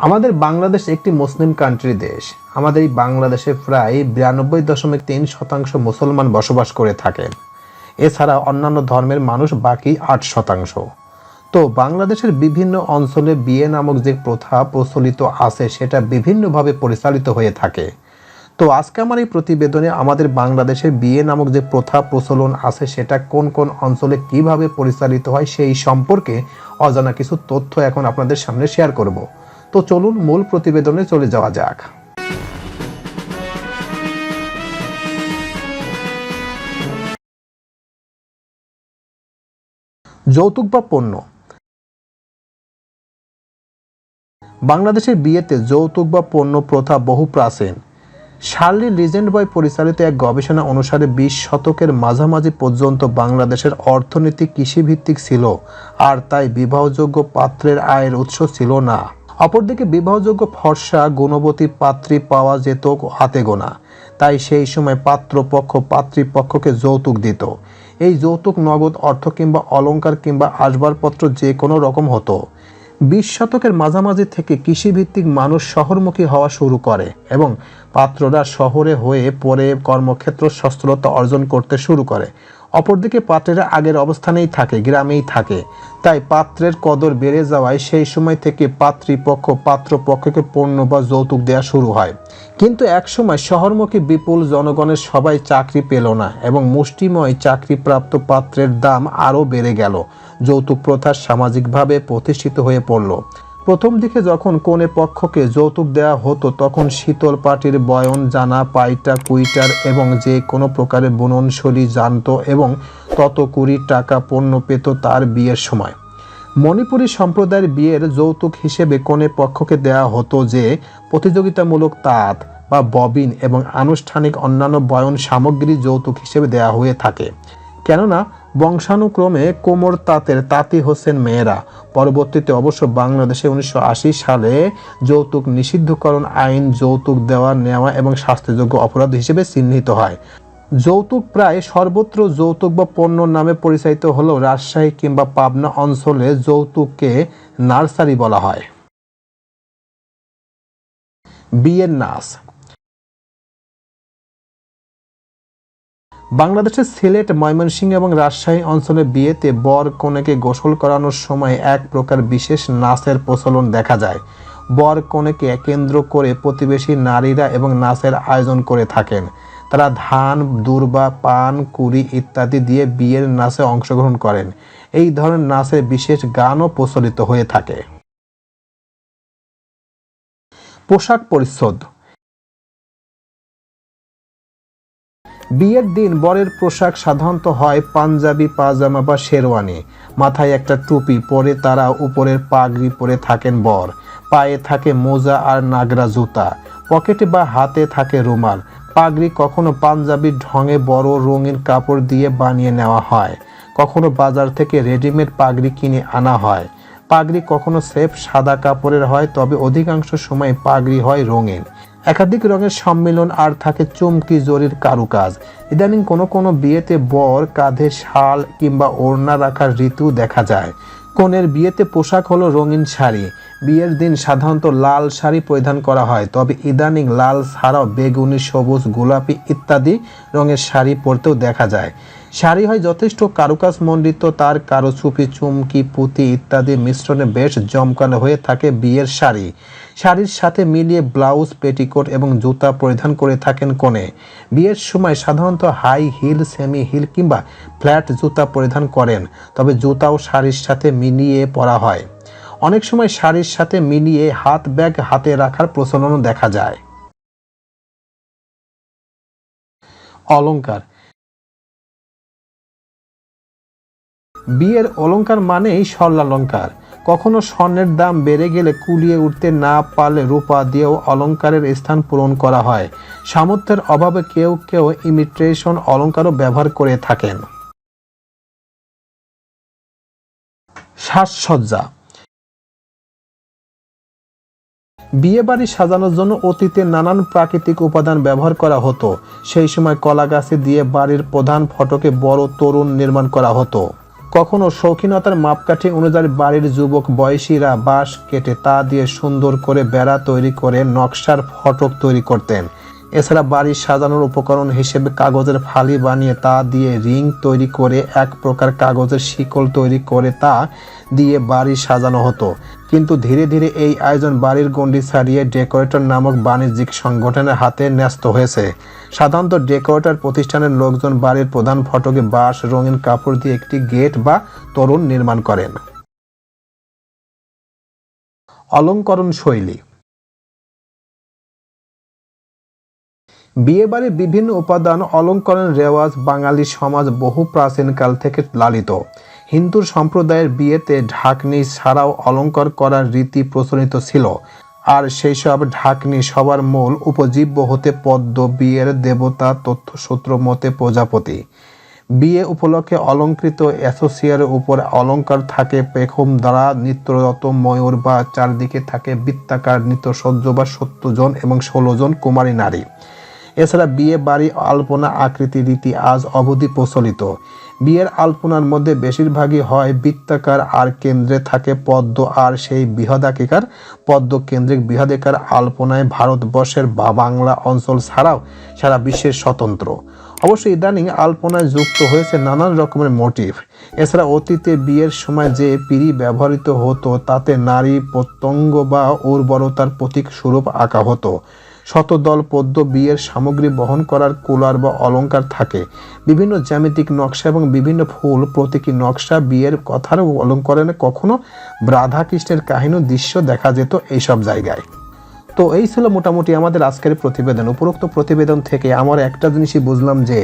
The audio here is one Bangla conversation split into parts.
আমাদের বাংলাদেশ একটি মুসলিম কান্ট্রি দেশ। আমাদের এই বাংলাদেশে প্রায় বিরানব্বই দশমিক তিন শতাংশ মুসলমান বসবাস করে থাকেন। এছাড়া অন্যান্য ধর্মের মানুষ বাকি আট শতাংশ। তো বাংলাদেশের বিভিন্ন অঞ্চলে বিয়ে নামক যে প্রথা প্রচলিত আছে, সেটা বিভিন্নভাবে পরিচালিত হয়ে থাকে। তো আজকে আমার এই প্রতিবেদনে আমাদের বাংলাদেশের বিয়ে নামক যে প্রথা প্রচলন আছে, সেটা কোন কোন অঞ্চলে কীভাবে পরিচালিত হয়, সেই সম্পর্কে অজানা কিছু তথ্য এখন আপনাদের সামনে শেয়ার করব। তো চলুন মূল প্রতিবেদনে চলে যাওয়া যাক। যৌতুক বা পণ্য? বাংলাদেশের বিয়েতে যৌতুক বা পণ্য প্রথা বহু প্রাচীন। শার্লি লিজেন্ড বয় পরিচালিত এক গবেষণা অনুসারে বিশ শতকের মাঝামাঝি পর্যন্ত বাংলাদেশের অর্থনীতি কৃষিভিত্তিক ছিল, আর তাই বিবাহযোগ্য পাত্রের আয়ের উৎস ছিল না। অপরদিকে বিবাহযোগ্য ফর্সা, গুণবতী পাত্রী পাওয়া যেত হাতে গোনা। তাই সেই সময় পাত্রপক্ষ পাত্রীপক্ষকে যৌতুক দিত। এই যৌতুক, নগদ অর্থ কিংবা অলংকার কিংবা আসবাবপত্র যে কোনো রকম হতো। বিশ শতকের মাঝামাঝি থেকে কৃষিভিত্তিক মানুষ শহরমুখী হওয়া শুরু করে এবং পাত্ররা শহরে হয়ে পরে কর্মক্ষেত্র সচ্ছলতা অর্জন করতে শুরু করে। অপরদিকে পাত্রেরা আগের অবস্থানেই থাকে, গ্রামেই থাকে। তাই পাত্রের কদর বেড়ে যাওয়ায় সেই সময় থেকে পাত্রীপক্ষ পাত্রপক্ষকে পণ্য বা যৌতুক দেওয়া শুরু হয়। কিন্তু একসময় শহরমুখী বিপুল জনগণের সবাই চাকরি পেল না এবং মুষ্টিময় চাকরিপ্রাপ্ত পাত্রের দাম আরও বেড়ে গেল। যৌতুক প্রথা সামাজিকভাবে প্রতিষ্ঠিত হয়ে পড়ল। প্রথম দিকে যখন কোনে পক্ষকে যৌতুক দেওয়া হতো, তখন শীতল পাটির বয়ন, জানা, পাইটা, কুইটার এবং যে কোনো প্রকারের বুননশৈলী জানত এবং তত কুড়ি টাকা পণ্য পেত তার বিয়ের সময়। মণিপুরী সম্প্রদায়ের বিয়ের যৌতুক হিসেবে কোনে পক্ষকে দেওয়া হতো যে প্রতিযোগিতামূলক তাঁত বা ববিন এবং আনুষ্ঠানিক অন্যান্য বয়ন সামগ্রী যৌতুক হিসেবে দেওয়া হয়ে থাকে। কেননা বংশানুক্রমে কোমর তাঁতের তাঁতি হোসেন মেয়েরা। পরবর্তীতে অবশ্য বাংলাদেশে উনিশশো আশি সালে যৌতুক নিষিদ্ধকরণ আইন যৌতুক দেওয়া, নেওয়া এবং শাস্তিযোগ্য অপরাধ হিসেবে চিহ্নিত হয়। যৌতুক প্রায় সর্বত্র যৌতুক বা পণ্য নামে পরিচালিত হলেও রাজশাহী কিংবা পাবনা অঞ্চলে যৌতুককে নার্সারি বলা হয়। বিয়ের নাচ বাংলাদেশের সিলেট, ময়মনসিংহ এবং রাজশাহী অঞ্চলে বিয়েতে বর কনেকে গোসল করানোর সময় এক প্রকার বিশেষ নাচের প্রচলন দেখা যায়। বর কনেকে কেন্দ্র করে প্রতিবেশী নারীরা এবং নাচের আয়োজন করে থাকেন। তারা ধান, দুর্বা, পান, কুড়ি ইত্যাদি দিয়ে বিয়ের নাচে অংশগ্রহণ করেন। এই ধরনের নাচের বিশেষ গানও প্রচলিত হয়ে থাকে। পোশাক পরিচ্ছদ বিয়ের দিন বরের পোশাক সাধারণত হয় পাঞ্জাবি, পাজামা বা শেরওয়ানি। মাথায় একটা টুপি পরে তারা উপরের পাগড়ি পরে থাকেন বর। পায়ে থাকে মোজা আর নাগরা জুতা। পকেটে বা হাতে থাকে রুমাল। পাগড়ি কখনো পাঞ্জাবির ঢঙে বড় রঙিন কাপড় দিয়ে বানিয়ে নেওয়া হয়। কখনো বাজার থেকে রেডিমেড পাগড়ি কিনে আনা হয়। পাগড়ি কখনো সেফ সাদা কাপড়ের হয়, তবে অধিকাংশ সময় পাগড়ি হয় রঙিন। একাধিক রঙের সম্মিলন আর থাকে চমকি জরির কারুকাজ। ইদানিং কোনো কোনো বিয়েতে বর, কাঁধে শাল কিংবা ওড়না রাখার ঋতু দেখা যায়। কনের বিয়েতে পোশাক হলো রঙিন শাড়ি। বিয়ের দিন সাধারণত লাল শাড়ি পরিধান করা হয়, তবে ইদানিং লাল ছাড়াও বেগুনি, সবুজ, গোলাপি ইত্যাদি রঙের শাড়ি পরতেও দেখা যায়। শাড়ি হয় যথেষ্ট কারুকাজ মণ্ডিত, তার কারও কারুচুপি, চুমকি, পুঁতি ইত্যাদি মিশ্রণে বেশ জমকানো হয়ে থাকে বিয়ের শাড়ি শাড়ির সাথে মিলিয়ে ব্লাউজ, পেটিকোট এবং জুতা পরিধান করে থাকেন কোণে বিয়ের সময় সাধারণত হাই হিল, সেমি হিল কিংবা ফ্ল্যাট জুতা পরিধান করেন, তবে জুতাও শাড়ির সাথে মিলিয়ে পরা হয়। অনেক সময় শাড়ির সাথে মিলিয়ে হাত ব্যাগ হাতে রাখার প্রচলনও দেখা যায়। অলংকার বিয়ের অলংকার মানেই স্বর্ণালঙ্কার কখনো স্বর্ণের দাম বেড়ে গেলে কুলিয়ে উঠতে না পারলে রূপা দিয়েও অলংকারের স্থান পূরণ করা হয়। সামর্থ্যের অভাবে কেউ কেউ ইমিট্রেশন অলংকারও ব্যবহার করে থাকেন। সাজসজ্জা। বিয়ে বাড়ি সাজানোর জন্য অতীতে নানান প্রাকৃতিক উপাদান ব্যবহার করা হতো। সেই সময় কলা গাছে দিয়ে বাড়ির প্রধান ফটকে বড় তরুণ নির্মাণ করা হতো। কখনো শৌখিনতার মাপকাঠি অনুযায়ী বাড়ির যুবক বয়সীরা বাঁশ কেটে তা দিয়ে সুন্দর করে বেড়া তৈরি করে নকশার ফটক তৈরি করতেন। এছাড়া বাড়ির সাজানোর উপকরণ হিসেবে কাগজের ফালি বানিয়ে তা দিয়ে রিং তৈরি করে এক প্রকার কাগজের শিকল তৈরি করে তা দিয়ে বাড়ি সাজানো হতো। কিন্তু ধীরে ধীরে এই আয়োজন বাড়ির গণ্ডি ছাড়িয়ে ডেকোরেটর নামক বাণিজ্যিক সংগঠনের হাতে ন্যস্ত হয়েছে। সাধারণত ডেকোরেটর প্রতিষ্ঠানের লোকজন বাড়ির প্রধান ফটকে বাঁশ, রঙিন কাপড় দিয়ে একটি গেট বা তরুণ নির্মাণ করেন। অলঙ্করণ শৈলী বিয়েবাড়ির বিভিন্ন উপাদান অলঙ্করণ রেওয়াজ বাঙালি সমাজ বহু প্রাচীনকাল থেকে লালিত। হিন্দু সম্প্রদায়ের বিয়েতে ঢাকনি ছাড়াও অলঙ্কার করার রীতি প্রচলিত ছিল। আর সেই সব ঢাকনি সবার মূল উপজীব্য হতে পদ্ম, বিয়ের দেবতা, তথ্যসূত্র মতে প্রজাপতি। বিয়ে উপলক্ষে অলঙ্কৃত অ্যাসোসিয়ার উপর অলঙ্কার থাকে পেখম দ্বারা, নিত্যরত ময়ূর বা চারদিকে থাকে বৃত্তাকার, নিত্যসজ্জ বা সত্তর জন এবং ষোলো জন কুমারী নারী। এছাড়া বিয়ে, বাড়ি, আলপনা আকৃতি রীতি আজ অবধি প্রচলিত। বিয়ের আলপনার মধ্যে বেশিরভাগই হয় বৃত্তাকার আর কেন্দ্রে থাকে পদ্ম আর সেই বৃহদাকিকার পদ্ম কেন্দ্রিক বৃহদাকার আলপনায় ভারতবর্ষের বা বাংলা অঞ্চল ছাড়াও সারা বিশ্বের স্বতন্ত্র। অবশ্য ইদানিং আলপনায় যুক্ত হয়েছে নানান রকমের মোটিভ। এছাড়া অতীতে বিয়ের সময় যে পিড়ি ব্যবহৃত হতো, তাতে নারী প্রত্যঙ্গ বা উর্বরতার প্রতীক স্বরূপ আঁকা হতো। শতদল পদ্ম বিয়ের সামগ্রী বহন করার কুলার বা অলঙ্কার থাকে। বিভিন্ন জ্যামিতিক নকশা এবং বিভিন্ন ফুল, প্রতীকী নকশা বিয়ের কথার অলঙ্করণে কখনো রাধাকৃষ্ণের কাহিনী দৃশ্য দেখা যেত এইসব জায়গায়। তো এই ছিল মোটামুটি আমাদের আজকের প্রতিবেদন। উপরোক্ত প্রতিবেদন থেকে আমার একটা জিনিসই বুঝলাম যে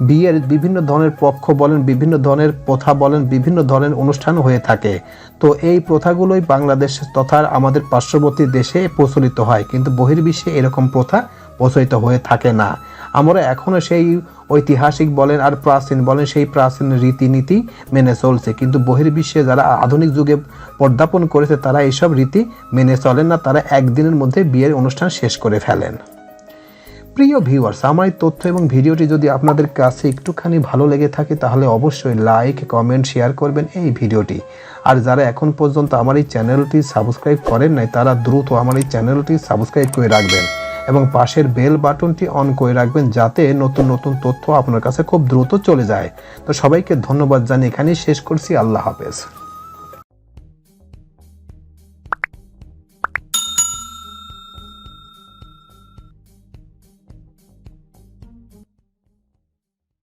বিয়ের বিভিন্ন ধরনের পক্ষ বলেন, বিভিন্ন ধরনের প্রথা বলেন, বিভিন্ন ধরনের অনুষ্ঠান হয়ে থাকে। তো এই প্রথাগুলোই বাংলাদেশ তথা আমাদের পার্শ্ববর্তী দেশে প্রচলিত হয়। কিন্তু বহির্বিশ্বে এরকম প্রথা প্রচলিত হয়ে থাকে না। আমরা এখনও সেই ঐতিহাসিক বলেন আর প্রাচীন বলেন, সেই প্রাচীন রীতিনীতি মেনে চলছে। কিন্তু বহির্বিশ্বে যারা আধুনিক যুগে পদার্পণ করেছে, তারা এইসব রীতি মেনে চলেন না। তারা একদিনের মধ্যে বিয়ের অনুষ্ঠান শেষ করে ফেলেন। প্রিয় ভিউয়ার্স আমার এই তথ্য এবং ভিডিওটি যদি আপনাদের কাছে একটুখানি ভালো লেগে থাকে, তাহলে অবশ্যই লাইক কমেন্ট শেয়ার করবেন এই ভিডিওটি। আর যারা এখন পর্যন্ত আমার এই চ্যানেলটি সাবস্ক্রাইব করেন নাই, তারা দ্রুত আমার এই চ্যানেলটি সাবস্ক্রাইব করে রাখবেন এবং পাশের বেল বাটনটি অন করে রাখবেন, যাতে নতুন নতুন তথ্য আপনার কাছে খুব দ্রুত চলে যায়। তো সবাইকে ধন্যবাদ জানিয়ে এখানেই শেষ করছি। আল্লাহ হাফেজ।